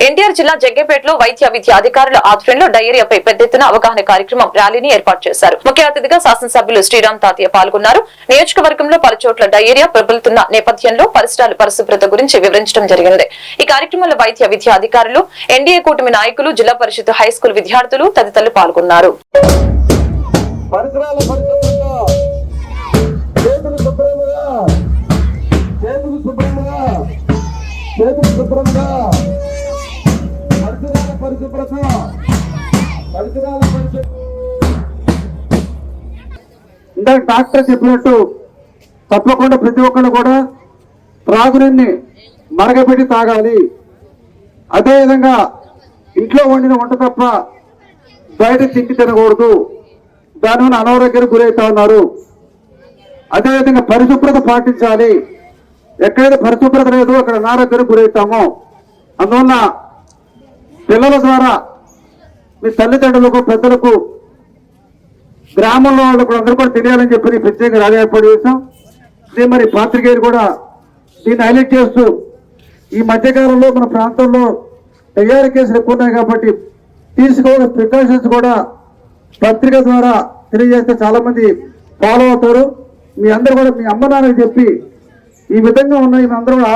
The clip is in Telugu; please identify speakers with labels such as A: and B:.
A: ఎన్టీఆర్ జిల్లా జగ్గేపేటలో వైద్య విద్య అధికారుల ఆధ్వర్యంలో డయేరియాపై పెద్ద ఎత్తున అవగాహన కార్యక్రమం ర్యాలీని ఏర్పాటు చేశారు. ముఖ్య అతిథిగా శాసనసభ్యులు శ్రీరామ్ తాతయ్య పాల్గొన్నారు. నియోజకవర్గంలో పలుచోట్ల డయేరియా ప్రబలుతున్న నేపథ్యంలో పరిసరాల పరిశుభ్రత గురించి వివరించడం జరిగింది. ఈ కార్యక్రమంలో వైద్య విద్య అధికారులు ఎన్డీఏ కూటమి నాయకులు జిల్లా పరిషత్ హైస్కూల్ విద్యార్థులు తదితరులు పాల్గొన్నారు.
B: చేతులు శుభ్రంగా. ఇందాక డాక్టర్ చెప్పినట్టు తప్పకుండా ప్రతి ఒక్కరు కూడా త్రాగునీరిని మరగపెట్టి తాగాలి. అదేవిధంగా ఇంట్లో వండిన వంట తప్ప బయట తిండి తినకూడదు. దానివల్ల అనారోగ్యానికి గురవుతా ఉన్నారు. అదేవిధంగా పరిశుభ్రత పాటించాలి. ఎక్కడైతే పరిశుభ్రత లేదు అక్కడ అనారోగ్యానికి గురవుతామో. అందువల్ల పిల్లల ద్వారా మీ తల్లిదండ్రులకు పెద్దలకు గ్రామంలో వాళ్ళకు అందరూ కూడా తెలియాలని చెప్పి ప్రత్యేక ర్యాలీ ఏర్పాటు చేశాం. ఇది మరి పాత్రికేయులు కూడా దీన్ని హైలైట్ చేస్తూ ఈ మధ్యకాలంలో మన ప్రాంతంలో తయారీ కేసులు ఎక్కువ ఉన్నాయి కాబట్టి తీసుకోవాల్సిన ప్రికాషన్స్ కూడా పత్రిక ద్వారా తెలియజేస్తే చాలామంది ఫాలో అవుతారు. మీ అందరూ కూడా మీ అమ్మ నాన్నకి చెప్పి ఈ విధంగా ఉన్న అందరూ కూడా